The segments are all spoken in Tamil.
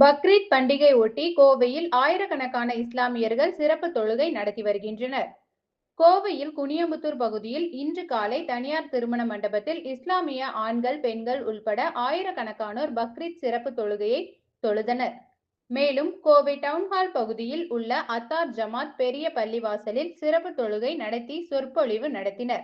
பக்ரீத் பண்டிகை ஒட்டி கோவையில் ஆயிரக்கணக்கான இஸ்லாமியர்கள் சிறப்பு தொழுகை நடத்தி வருகின்றனர். கோவையில் குனியமுத்தூர் பகுதியில் இன்று காலை தனியார் திருமண மண்டபத்தில் இஸ்லாமிய ஆண்கள் பெண்கள் உள்பட ஆயிரக்கணக்கானோர் பக்ரீத் சிறப்பு தொழுகையை தொழுதனர். மேலும் கோவை டவுன்ஹால் பகுதியில் உள்ள அத்தார் ஜமாத் பெரிய பள்ளிவாசலில் சிறப்பு தொழுகை நடத்தி சொற்பொழிவு நடத்தினர்.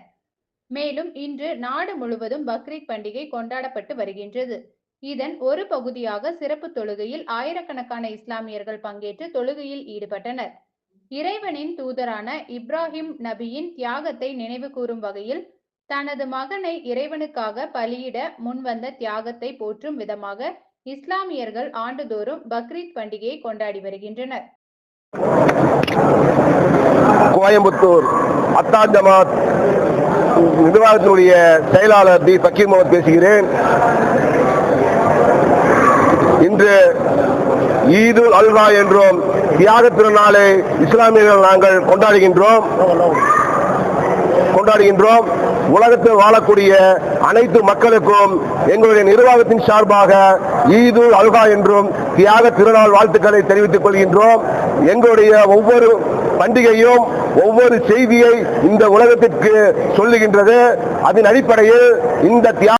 மேலும் இன்று நாடு முழுவதும் பக்ரீத் பண்டிகை கொண்டாடப்பட்டு வருகின்றது. இதன் ஒரு பகுதியாக சிறப்பு தொழுகையில் ஆயிரக்கணக்கான இஸ்லாமியர்கள் பங்கேற்று தொழுகையில் ஈடுபட்டனர். இறைவனின் தூதரான இப்ராஹிம் நபியின் தியாகத்தை நினைவு கூறும் வகையில் தனது மகனை இறைவனுக்காக பலியிட முன்வந்த தியாகத்தை போற்றும் விதமாக இஸ்லாமியர்கள் ஆண்டுதோறும் பக்ரீத் பண்டிகையை கொண்டாடி வருகின்றனர். கோயம்புத்தூர் அத்தா ஜமாத் நிர்வாகத்தினுடைய செயலாளர் டி. பக்கீர் முகமது பேசுகிறேன். இன்று ஈது அல்வா என்றும் தியாக திருநாளை இஸ்லாமியர்கள் நாங்கள் கொண்டாடுகின்றோம். கொண்டாடுகின்றோம். உலகத்தில் வாழக்கூடிய அனைத்து மக்களுக்கும் எங்களுடைய நிர்வாகத்தின் சார்பாக ஈது அல்கா என்றும் தியாக திருநாள் வாழ்த்துக்களை தெரிவித்துக் கொள்கின்றோம். எங்களுடைய ஒவ்வொரு பண்டிகையும் ஒவ்வொரு செய்தியை இந்த உலகத்திற்கு சொல்லுகின்றது. அதன் அடிப்படையில் இந்த தியாக